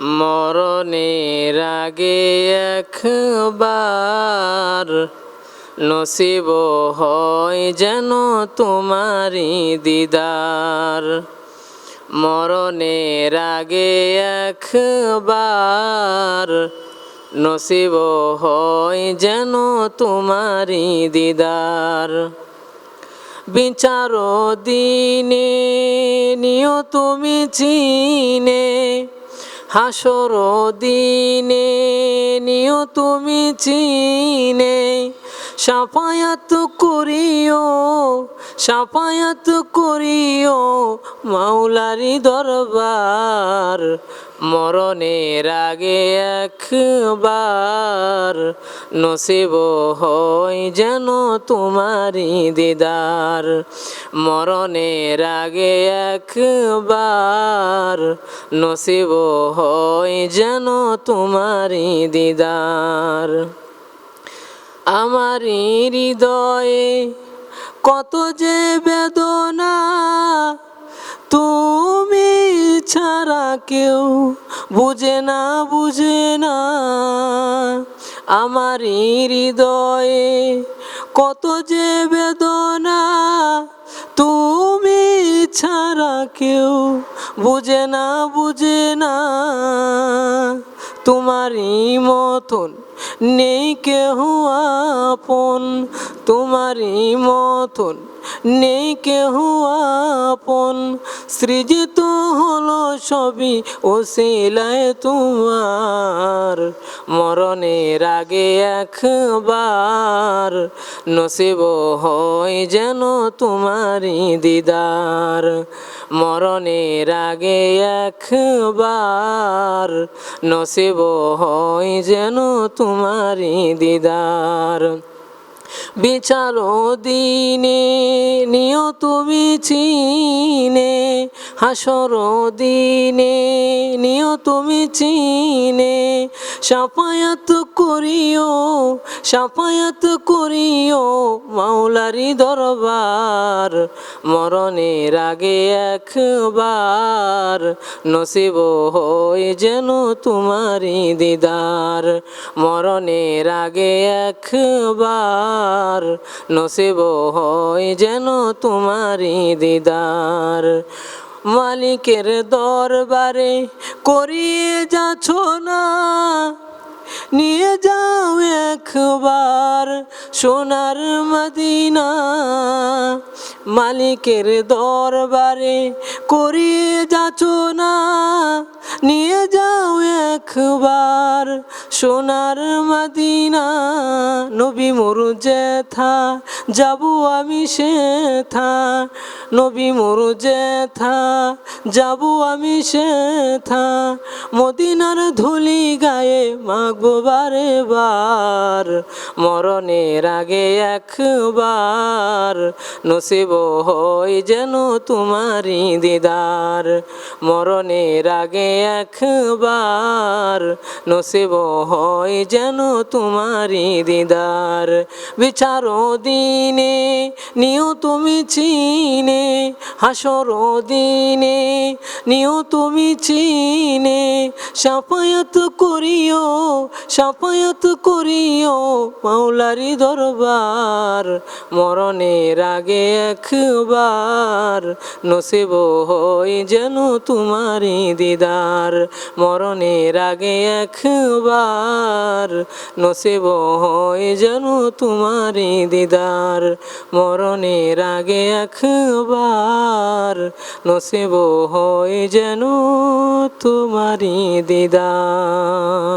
মরণের আগে একবার নসিব হয় যেন তোমারি দিদার। মরণের আগে একবার নসিব হয় যেন তোমারি দিদার। বিচার দিনে নিও তুমি চিনে হাসর দিনে নিও তুমি চিনে। সাফায়াত করিও সাফায়াত করিও মাওলারি দরবার। মরণের আগে একবার নসিব হয় যেন তোমারি দিদার। মরণের আগে একবার নসিব হয় যেন তোমারি দিদার। আমার হৃদয়ে কত যে বেদনা তুমি ছাড়া কেউ বুঝে না বুঝে না। আমার হৃদয়ে কত যে বেদনা তুমি ছাড়া কেউ বুঝে না বুঝে না। তোমারই মতন নেই কেহ আপন। তোমারই মতন নেই কেহ আপন। সৃজিত হলো সবই ও সেলায় তোমার। মরণের আগে একবার নসিব হয় যেন তোমারই দিদার। মরণের আগে একবার নসিব হয় যেন তোমারই দিদার। বিচার দিনে নিও তুমি চিনে হাসর দিনে নিও তুমি চিনে সাফায়াত করিও সাফায়াত করিও মাওলারি দরবার। মরণের আগে একবার নসিব হয় যেন তোমারি দিদার। মরণের আগে একবার নসিব হয় যেন তোমারি দিদার। মালিকের দরবারে করিয়ে যাচ্ছ না। নিয়ে যাও একবার সোনার মদিনা। মালিকের দরবারে করিয়ে যাচ্ছ না। নিয়ে যাও একবার সোনার মদিনা, নবী মরু যেথা যাব আমি সেথা, নবী মরু যেথা যাব আমি সেথা, মদিনার ধুলি গায়ে মাগবো বারে বার মরণের আগে একবার, নসিব হয় যেন তোমারি দিদার, মরণের আগে একবার, নসিব হয় যেন তোমারি দিদার। বিচার দিনে, নিও তুমি চিনে, হাসর দিনে, নিও তুমি চিনে, সাফায়াত করিও সাফায়াত করিও মাওলারি দরবার। মরণের আগে একবার নসিব হয় যেন তোমারি দিদার। মরণের আগে একবার নসিব হয় যেন তোমারি দিদার। মরণের আগে একবার নসিব হয় যেন তোমারি দিদার।